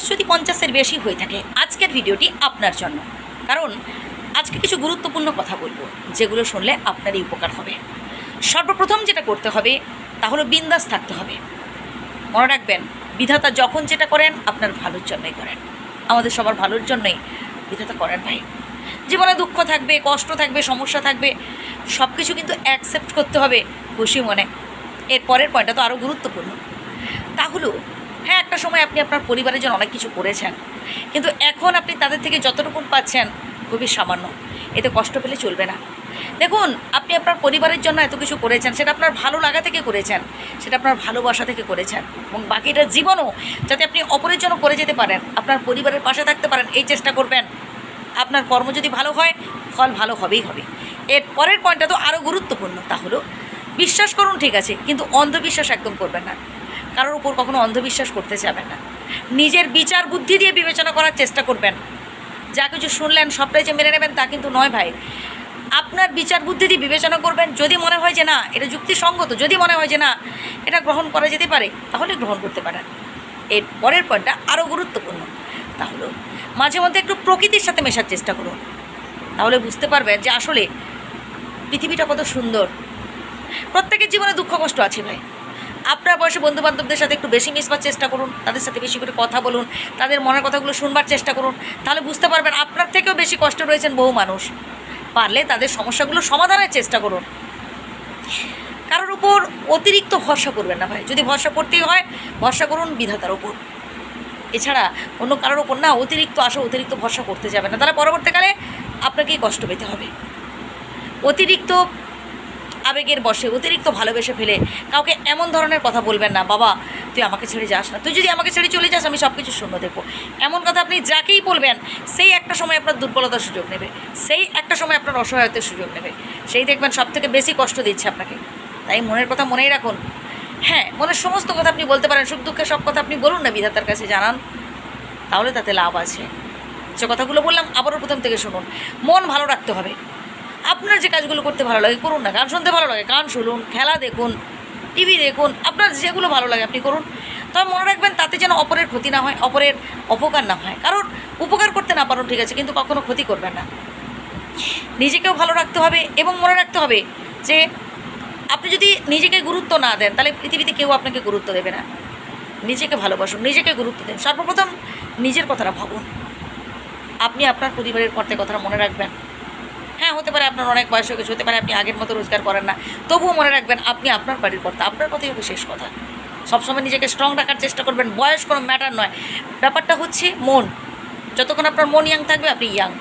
বয়স যদি পঞ্চাশের বেশি হয়ে থাকে, আজকের ভিডিওটি আপনার জন্য। কারণ আজকে কিছু গুরুত্বপূর্ণ কথা বলব, যেগুলো শুনলে আপনারই উপকার হবে। সর্বপ্রথম যেটা করতে হবে, তা হলো বিন্দাস থাকতে হবে। মনে রাখবেন, বিধাতা যখন যেটা করেন, আপনার ভালোর জন্যই করেন। আমাদের সবার ভালোর জন্যই বিধাতা করেন ভাই। জীবনে দুঃখ থাকবে, কষ্ট থাকবে, সমস্যা থাকবে সব কিছু কিন্তু অ্যাকসেপ্ট করতে হবে খুশি মনে। এর পরের পয়েন্টটা তো আরও গুরুত্বপূর্ণ। তা হলো হ্যাঁ একটা সময় আপনি আপনার পরিবারের জন্য অনেক কিছু করেছেন। কিন্তু এখন আপনি তাদের থেকে যতটুকু পাচ্ছেন, খুবই সামান্য। এতে কষ্ট পেলে চলবে না। দেখুন, আপনি আপনার পরিবারের জন্য এত কিছু করেছেন, সেটা আপনার ভালো লাগা থেকে করেছেন, সেটা আপনার ভালোবাসা থেকে করেছেন এবং বাকিটা জীবনও যাতে আপনি অপরের জন্য করে যেতে পারেন, আপনার পরিবারের পাশে থাকতে পারেন, এই চেষ্টা করবেন। আপনার কর্ম যদি ভালো হয়, ফল ভালো হবেই হবে। এর পরের পয়েন্টটা তো আরও গুরুত্বপূর্ণ, তা হলো বিশ্বাস করুন ঠিক আছে, কিন্তু অন্ধবিশ্বাস একদম করবেন না। কারোর উপর কখনো অন্ধবিশ্বাস করতে যাবেন না। নিজের বিচার বুদ্ধি দিয়ে বিবেচনা করার চেষ্টা করবেন। যা কিছু শুনলেন, সবটাই যে মেনে নেবেন তা কিন্তু নয় ভাই। আপনার বিচার বুদ্ধি দিয়ে বিবেচনা করবেন, যদি মনে হয় যে না, এটা যুক্তিসঙ্গত, যদি মনে হয় যে না, এটা গ্রহণ করা যেতে পারে, তাহলে গ্রহণ করতে পারেন। এর পরের পয়েন্টটা আরও গুরুত্বপূর্ণ। তাহলে মাঝে মধ্যে একটু প্রকৃতির সাথে মেশার চেষ্টা করুন। তাহলে বুঝতে পারবেন যে আসলে পৃথিবীটা কত সুন্দর। প্রত্যেকের জীবনে দুঃখ কষ্ট আছে ভাই। আপনার বয়সে বন্ধু বান্ধবদের সাথে একটু বেশি মিশবার চেষ্টা করুন, তাদের সাথে বেশি করে কথা বলুন, তাদের মনের কথাগুলো শুনবার চেষ্টা করুন, তাহলে বুঝতে পারবেন আপনার থেকেও বেশি কষ্ট রয়েছেন বহু মানুষ। পারলে তাদের সমস্যাগুলো সমাধানের চেষ্টা করুন। কারোর উপর অতিরিক্ত ভরসা করবেন না ভাই। যদি ভরসা করতেই হয়, ভরসা করুন বিধাতার ওপর এছাড়া অন্য কারোর ওপর না অতিরিক্ত আশা অতিরিক্ত ভরসা করতে যাবে না। তারা পরবর্তীকালে আপনাকেই কষ্ট পেতে হবে। অতিরিক্ত আবেগের বসে অতিরিক্ত ভালোবেসে ফেলে কাউকে এমন ধরনের কথা বলবেন না। বাবা, তুই আমাকে ছেড়ে যাস না। তুই যদি আমাকে ছেড়ে চলে যাস, আমি সব কিছু শূন্য দেখব। এমন কথা আপনি যাকেই বলবেন, সেই একটা সময় আপনার দুর্বলতার সুযোগ নেবে। সেই একটা সময় আপনার অসহায়তার সুযোগ নেবে। সেই দেখবেন সব থেকে বেশি কষ্ট দিচ্ছে আপনাকে। তাই মনের কথা মনেই রাখুন। হ্যাঁ মনের সমস্ত কথা আপনি বলতে পারেন। সুখ দুঃখের সব কথা আপনি বলুন না, বিধাতার কাছে জানান। তাহলে তাতে লাভ আছে। যে কথাগুলো বললাম, আবারও প্রথম থেকে শুনুন। মন ভালো রাখতে হবে। আপনার যে কাজগুলো করতে ভালো লাগে করুন না, গান শুনতে ভালো লাগে, গান শুনুন, খেলা দেখুন, টিভি দেখুন, আপনার যেগুলো ভালো লাগে আপনি করুন। তবে মনে রাখবেন তাতে যেন অপরের ক্ষতি না হয়, অপরের অপকার না হয়। কারণ উপকার করতে না পারুন, ঠিক আছে, কিন্তু কখনো ক্ষতি করবেন না। নিজেকেও ভালো রাখতে হবে এবং মনে রাখতে হবে যে আপনি যদি নিজেকে গুরুত্ব না দেন, তাহলে পৃথিবীতে কেউ আপনাকে গুরুত্ব দেবে না। নিজেকে ভালোবাসুন, নিজেকে গুরুত্ব দেন। সর্বপ্রথম নিজের কথাটা ভাবুন। আপনি আপনার পরিবারের কর্তে কথাটা মনে রাখবেন। হ্যাঁ হতে পারে আপনার অনেক বয়স কিছু হতে পারে আপনি আগের মতো রোজগার করেন না। তবুও মনে রাখবেন, আপনি আপনার বাড়ির কর্তা, আপনার কথাই হবে শেষ কথা। সবসময় নিজেকে স্ট্রং রাখার চেষ্টা করবেন, বয়স কোনো ম্যাটার নয়। ব্যাপারটা হচ্ছে মন। যতক্ষণ আপনার মন ইয়াং থাকবে, আপনি ইয়াং